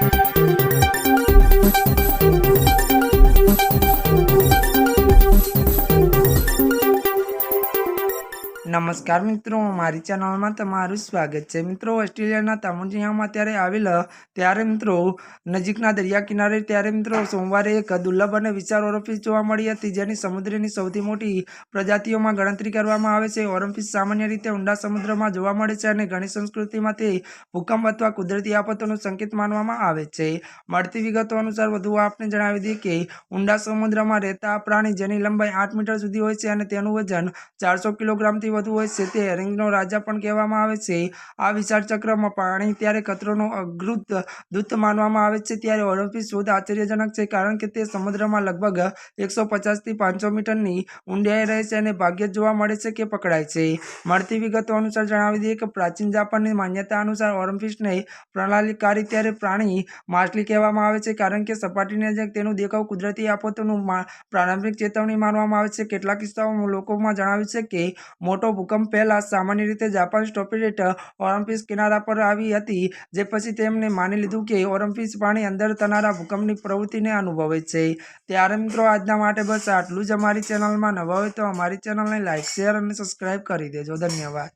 Thank you. નમસ્કાર મિત્રો, મારી ચેનલમાં તમારું સ્વાગત છે. મિત્રો, ઓસ્ટ્રેલિયાના તામુજિયામાં ત્યારે આવેલ, ત્યારે મિત્રો, નજીકના દરિયા કિનારે ત્યારે મિત્રો, સોમવારે એક દુર્લભ અને વિશાળ ઓરફિસ જોવા મળી હતી, જેની સમુદ્રની સૌથી મોટી પ્રજાતિઓમાં ગણતરી કરવામાં આવે છે. ઓરફિસ સામાન્ય રીતે ઊંડા સમુદ્રમાં જોવા મળે છે અને ઘણી સંસ્કૃતિમાં તે ભૂકંપ અથવા કુદરતી આપત્તોનું સંકેત માનવામાં આવે છે. મળતી વિગતો અનુસાર વધુ આપને જણાવી દઈએ કે, ઊંડા સમુદ્રમાં રહેતા પ્રાણી જેની લંબાઈ આઠ મીટર સુધી હોય છે અને તેનું વજન ચારસો કિલોગ્રામથી વધુ હોય છે તે હેરિંગનો રાજા પણ કહેવામાં આવે છે. આ વિશાળ ચક્રમાં પાણી ત્યારે કચરોનો અદ્ભુત દૂત માનવામાં આવે છે ત્યારે ઓલિમ્પિક શોધ આશ્ચર્યજનક છે કારણ કે તે સમુદ્રમાં લગભગ એકસો પચાસથી પાંચસો મીટરની ઊંડાઈ રહે છે અને ભાગ્યે જોવા મળે છે કે પકડાય છે. મળતી વિગતો અનુસાર જણાવી દઈએ કે પ્રાચીન જાપાનની માન્યતા અનુસાર ઓલિમ્પિક્સને પ્રણાલીકારી ત્યારે પ્રાણી માછલી કહેવામાં આવે છે કારણ કે સપાટીને જે તેનું દેખાવ કુદરતી આફતોનું પ્રારંભિક ચેતવણી માનવામાં આવે છે. કેટલાક કિસ્સાઓમાં લોકોમાં જણાવ્યું છે કે મોટો ભૂકંપ પહેલા સામાન્ય રીતે જાપાન સ્ટોપેટ ઓલિમ્પિક્સ કિનારા પર આવી હતી, જે પછી તેમણે માની લીધું કે ઓલિમ્પિક્સ પાણી અંદર થનારા ભૂકંપની પ્રવૃત્તિને અનુભવે છે. ત્યારે મિત્રો, આજના માટે બસ આટલું જ અમારી ચેનલમાં નવા હોય તો અમારી ચેનલને લાઇક શેર અને સબસ્ક્રાઈબ કરી દેજો. ધન્યવાદ.